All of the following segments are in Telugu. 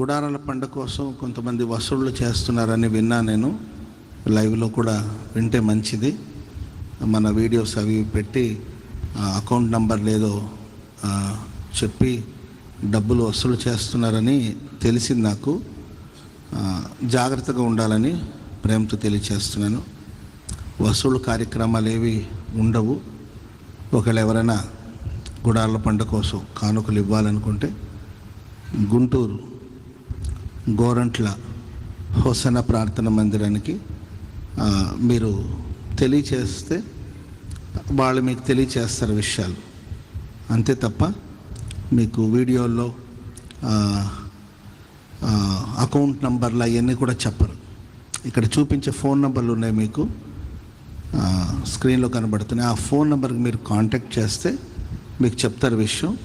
గుడారాల పండుగ కోసం కొంతమంది వసూళ్ళు చేస్తున్నారని విన్నా నేను. లైవ్లో కూడా వింటే మంచిది. మన వీడియోస్ అవి పెట్టి అకౌంట్ నంబర్ లేదో చెప్పి డబ్బులు వసూలు చేస్తున్నారని తెలిసింది నాకు. జాగ్రత్తగా ఉండాలని ప్రేమతో తెలియచేస్తున్నాను. వసూలు కార్యక్రమాలు ఏవి ఉండవు. ఒకవేళ ఎవరైనా గుడాల పండుగ కోసం కానుకలు ఇవ్వాలనుకుంటే గుంటూరు గోరంట్ల హోసన ప్రార్థన మందిరానికి మీరు తెలియచేస్తే వాళ్ళు మీకు తెలియచేస్తారు విషయాలు. అంతే తప్ప మీకు వీడియోల్లో అకౌంట్ నంబర్లు అవన్నీ కూడా చెప్పరు. ఇక్కడ చూపించే ఫోన్ నెంబర్లు ఉన్నాయి మీకు. స్క్రీన్లో కనబడుతున్నాయి. ఆ ఫోన్ నెంబర్కి మీరు కాంటాక్ట్ చేస్తే మీకు చెప్తారు విషయం.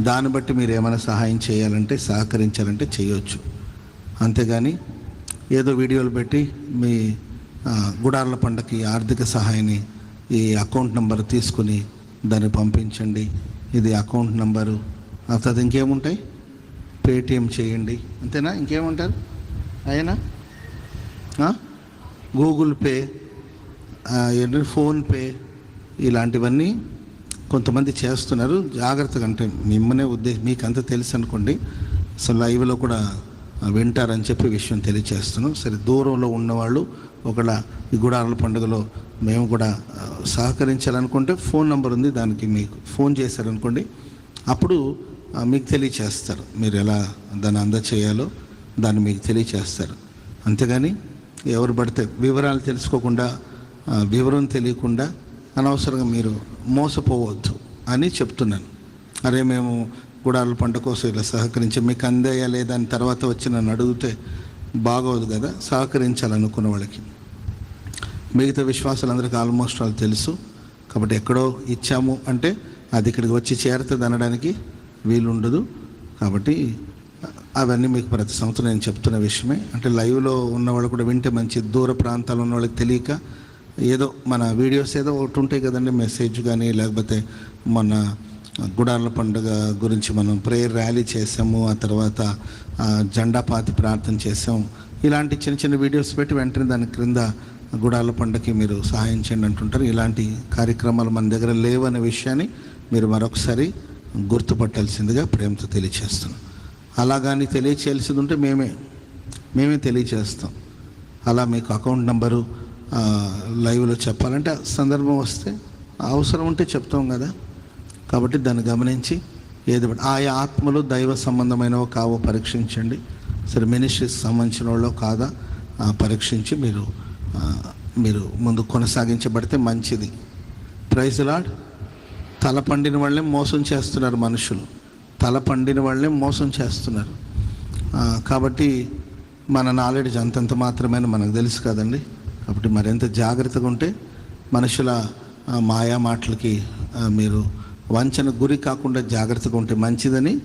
దాన్ని బట్టి మీరు ఏమైనా సహాయం చేయాలంటే సహకరించాలంటే చేయొచ్చు. అంతేగాని ఏదో వీడియోలు పెట్టి మీ గుడార్ల పండగకి ఆర్థిక సహాయాన్ని ఈ అకౌంట్ నెంబర్ తీసుకుని దాన్ని పంపించండి. ఇది అకౌంట్ నెంబరు. తర్వాత ఇంకేముంటాయి? పేటిఎం చేయండి. అంతేనా? ఇంకేముంటారు? అయినా? గూగుల్ పే ఏంటంటే ఫోన్పే ఇలాంటివన్నీ కొంతమంది చేస్తున్నారు. జాగ్రత్తగా అంటే మిమ్మల్నే ఉద్దేశం మీకు అంత తెలుసు అనుకోండి. అసలు లైవ్లో కూడా వింటారని చెప్పి విషయం తెలియచేస్తున్నాం. సరే దూరంలో ఉన్నవాళ్ళు ఒకళ్ళ ఈ గుడారాల పండుగలో మేము కూడా సహకరించాలనుకుంటే ఫోన్ నెంబర్ ఉంది దానికి మీకు ఫోన్ చేశారనుకోండి అప్పుడు మీకు తెలియచేస్తారు. మీరు ఎలా దాన్ని అందచేయాలో దాన్ని మీకు తెలియచేస్తారు. అంతేగాని ఎవరు పడితే వివరాలు తెలుసుకోకుండా వివరం తెలియకుండా అనవసరంగా మీరు మోసపోవద్దు అని చెప్తున్నాను. అరే మేము గుడాల పంట కోసం ఇలా సహకరించి మీకు అందేయా లేదా అని తర్వాత వచ్చి నన్ను అడిగితే బాగోదు కదా సహకరించాలనుకున్న వాళ్ళకి. మిగతా విశ్వాసాలందరికీ ఆల్మోస్ట్ వాళ్ళు తెలుసు. కాబట్టి ఎక్కడో ఇచ్చాము అంటే అది ఇక్కడికి వచ్చి చేరుతుంది అనడానికి వీలుండదు. కాబట్టి అవన్నీ మీకు ప్రతి సంవత్సరం నేను చెప్తున్న విషయమే. అంటే లైవ్లో ఉన్నవాళ్ళు కూడా వింటే మంచి దూర ప్రాంతాలు ఉన్న వాళ్ళకి తెలియక ఏదో మన వీడియోస్ ఏదో ఒకటి ఉంటాయి కదండి మెసేజ్ కానీ లేకపోతే మన గుడాల పండుగ గురించి మనం ప్రేయర్ ర్యాలీ చేసాము ఆ తర్వాత ఆ, జెండా పాతి ప్రార్థన చేసాం. ఇలాంటి చిన్న చిన్న వీడియోస్ పెట్టి వెంటనే దాని క్రింద గుడాల పండుగకి మీరు సహాయం చేయండి అంటుంటారు. ఇలాంటి కార్యక్రమాలు మన దగ్గర లేవనే విషయాన్ని మీరు మరొకసారి గుర్తుపట్టాల్సిందిగా ప్రేమతో తెలియచేస్తున్నాం. అలాగని తెలియచేయాల్సింది ఉంటే మేమే మేమే తెలియచేస్తాం. అలా మీకు అకౌంట్ నెంబరు లైవ్లో చెప్పాలంటే ఆ సందర్భం వస్తే అవసరం ఉంటే చెప్తాం కదా. కాబట్టి దాన్ని గమనించి ఏది ఆయా ఆత్మలు దైవ సంబంధమైనవో కావో పరీక్షించండి. సరే మినిస్ట్రీకి సంబంధించిన వాళ్ళో కాదా పరీక్షించి మీరు మీరు ముందు కొనసాగించబడితే మంచిది. ప్రైజ్ లాడ్ తల పండిన వాళ్ళే మోసం చేస్తున్నారు మనుషులు. తల పండిన వాళ్ళే మోసం చేస్తున్నారు. కాబట్టి మన నాలెడ్జ్ అంతంత మాత్రమే మనకు తెలుసు కదండి. కాబట్టి మరింత జాగ్రత్తగా ఉంటే మనుషుల మాయా మాటలకి మీరు వంచన గురి కాకుండా జాగ్రత్తగా ఉంటే మంచిదని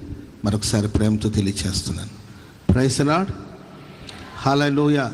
మరొకసారి ప్రేమతో తెలియచేస్తున్నాను. Price lord హాలూయా